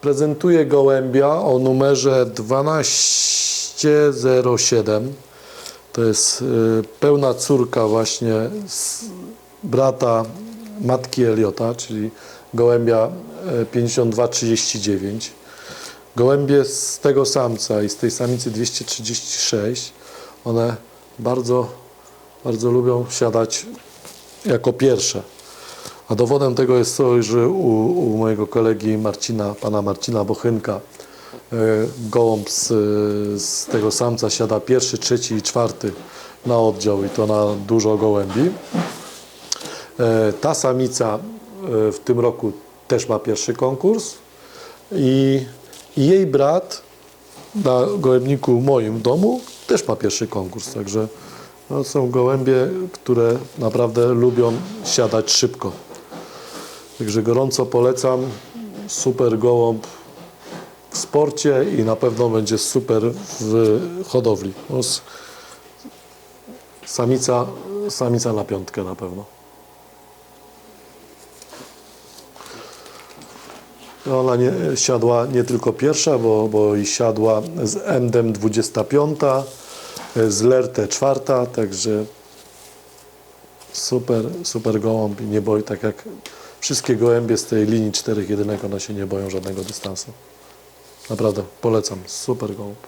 Prezentuję gołębia o numerze 1207. To jest y, pełna córka właśnie brata matki Eliota, czyli gołębia y, 5239. Gołębie z tego samca i z tej samicy 236, one bardzo, bardzo lubią siadać jako pierwsze. A dowodem tego jest to, że u, u mojego kolegi Marcina, pana Marcina Bochynka, e, gołąb z, z tego samca siada pierwszy, trzeci i czwarty na oddział i to na dużo gołębi. E, Ta samica e, w tym roku też ma pierwszy konkurs i, i jej brat na gołębniku moim w domu też ma pierwszy konkurs, także no, są gołębie, które naprawdę lubią siadać szybko. Także gorąco polecam. Super gołąb w sporcie i na pewno będzie super w hodowli. No, samica, samica na piątkę na pewno. No, Ona nie, siadła nie tylko pierwsza, bo, bo i siadła z Endem 25, z Lerte czwarta, także super, super gołąb i nie boi, tak jak wszystkie gołębie z tej linii czterech jedynek, one się nie boją żadnego dystansu. Naprawdę, polecam, super gołąb.